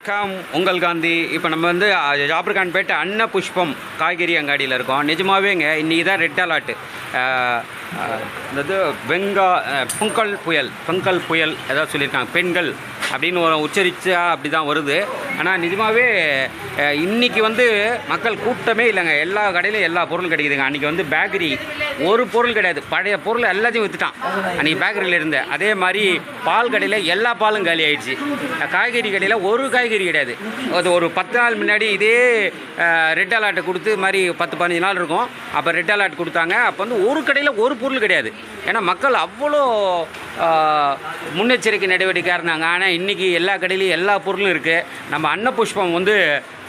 வணக்கம் உங்கள் காந்தி. இப்போ நம்ம வந்து ஜாபர்கான்பேட்டை அன்ன புஷ்பம் காய்கறி அங்காடியில் இருக்கோம். நிஜமாவேங்க இன்றைக்கி தான் ரெட் அலாட்டு அதாவது வெங்கா பொங்கல் புயல் பொங்கல் புயல் ஏதாவது சொல்லியிருக்காங்க. பெண்கள். அப்படின்னு ஒரு உச்சரிச்சா அப்படி தான் வருது. ஆனால் நிஜமாகவே இன்றைக்கி இன்னைக்கு வந்து மக்கள் கூட்டமே இல்லைங்க. எல்லா கடையிலும் எல்லா பொருளும் கிடைக்குதுங்க. அன்றைக்கி வந்து பேக்கரி ஒரு பொருள் கிடையாது. பழைய பொருள் எல்லாத்தையும் விற்றுட்டான் அன்றைக்கி பேக்கரியில் இருந்த. அதே மாதிரி பால் கடையில் எல்லா பாலும் காலி ஆயிடுச்சு. காய்கறி கடையில் ஒரு காய்கறி கிடையாது. அது ஒரு பத்து நாள் முன்னாடி இதே ரெட் அலர்ட்டை கொடுத்து மாதிரி பத்து பதினஞ்சு நாள் இருக்கும். அப்போ ரெட் அலர்ட் கொடுத்தாங்க. அப்போ வந்து ஒரு கடையில் ஒரு பொருள் கிடையாது. ஏன்னா மக்கள் அவ்வளோ முன்னெச்சரிக்கை நடவடிக்கையாக இருந்தாங்க. ஆனால் இன்றைக்கி எல்லா கடையிலையும் எல்லா பொருளும் இருக்குது நம்ம அன்னப்புஷ்பம் வந்து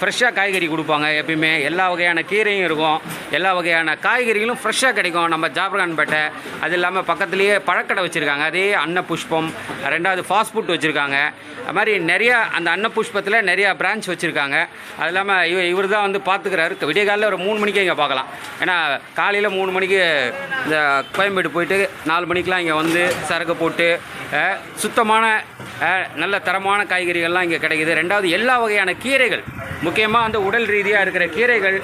ஃப்ரெஷ்ஷாக காய்கறி கொடுப்பாங்க எப்பயுமே. எல்லா வகையான கீரையும் இருக்கும். எல்லா வகையான காய்கறிகளும் ஃப்ரெஷ்ஷாக கிடைக்கும். நம்ம ஜாபர்கான்பேட்டை அது இல்லாமல் பக்கத்துலேயே பழக்கடை வச்சுருக்காங்க. அதே அன்ன புஷ்பம் ரெண்டாவது ஃபாஸ்ட் ஃபுட் வச்சுருக்காங்க. அது மாதிரி நிறையா அந்த அன்ன புஷ்பத்தில் நிறையா பிரான்ச் வச்சுருக்காங்க. அது இல்லாமல் இவ இவர் தான் வந்து பார்த்துக்கிறாரு விடிய காலையில் ஒரு மூணு மணிக்கு இங்கே பார்க்கலாம் ஏன்னா காலையில் மூணு மணிக்கு இந்த கோயம்பேடு போயிட்டு நாலு மணிக்கெலாம் இங்கே வந்து சரக்கு போட்டு சுத்தமான நல்ல தரமான காய்கறிகள்லாம் இங்கே கிடைக்குது. ரெண்டாவது எல்லா வகையான கீரைகள். முக்கியமாக வந்து உடல் ரீதியாக இருக்கிற கீரைகள்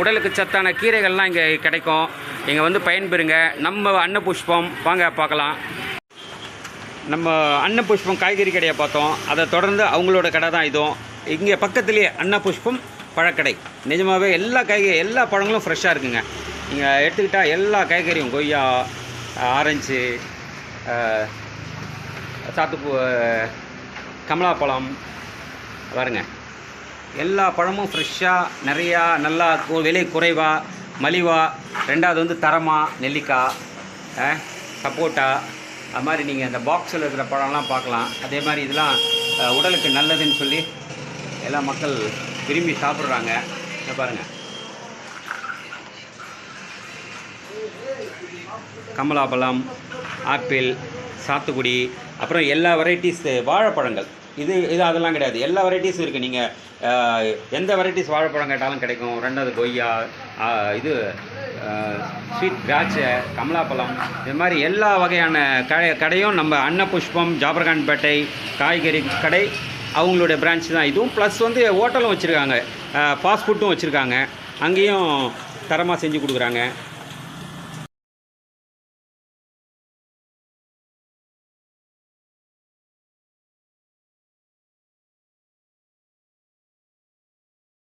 உடலுக்கு சத்தான கீரைகள்லாம் இங்கே கிடைக்கும். இங்கே வந்து பயன்பெறுங்க. நம்ம அன்னபுஷ்பம் வாங்க பார்க்கலாம். நம்ம அன்னபுஷ்பம் காய்கறி கடையை பார்த்தோம். அதை தொடர்ந்து அவங்களோட கடை தான் இதுவும். இங்கே பக்கத்துலேயே அன்னபுஷ்பம் பழக்கடை. நிஜமாகவே எல்லா காய்கறி எல்லா பழங்களும் ஃப்ரெஷ்ஷாக இருக்குங்க. நீங்கள் எடுத்துக்கிட்டால் எல்லா காய்கறியும் கொய்யா ஆரஞ்சு சாத்துப்பூ கமலாப்பழம் பாருங்க. எல்லா பழமும் ஃப்ரெஷ்ஷாக நிறையா நல்லா விலை குறைவாக மலிவாக ரெண்டாவது வந்து தரமாக நெல்லிக்காய் சப்போட்டா. அது மாதிரி நீங்கள் அந்த பாக்ஸில் இருக்கிற பழம்லாம் பார்க்கலாம். அதே மாதிரி இதெல்லாம் உடலுக்கு நல்லதுன்னு சொல்லி எல்லா மக்கள் விரும்பி சாப்பிட்றாங்க. பாருங்கள் கமலாபலம் ஆப்பிள் சாத்துக்குடி அப்புறம் எல்லா வெரைட்டிஸ் வாழைப்பழங்கள். இது இது அதெல்லாம் கிடையாது. எல்லா வெரைட்டிஸும் இருக்குது நீங்கள் எந்த வெரைட்டிஸ் வாழைப்பழம் கேட்டாலும் கிடைக்கும். ரெண்டாவது கொய்யா இது ஸ்வீட் திராட்சை கமலாப்பழம். இது மாதிரி எல்லா வகையான கடை கடையும் நம்ம அன்னபுஷ்பம் ஜாபர்கான்பேட்டை காய்கறி கடை அவங்களுடைய பிரான்ச் தான். இதுவும் ப்ளஸ் வந்து ஹோட்டலும் வச்சுருக்காங்க. ஃபாஸ்ட் ஃபுட்டும் வச்சுருக்காங்க. அங்கேயும் தரமாக செஞ்சு கொடுக்குறாங்க.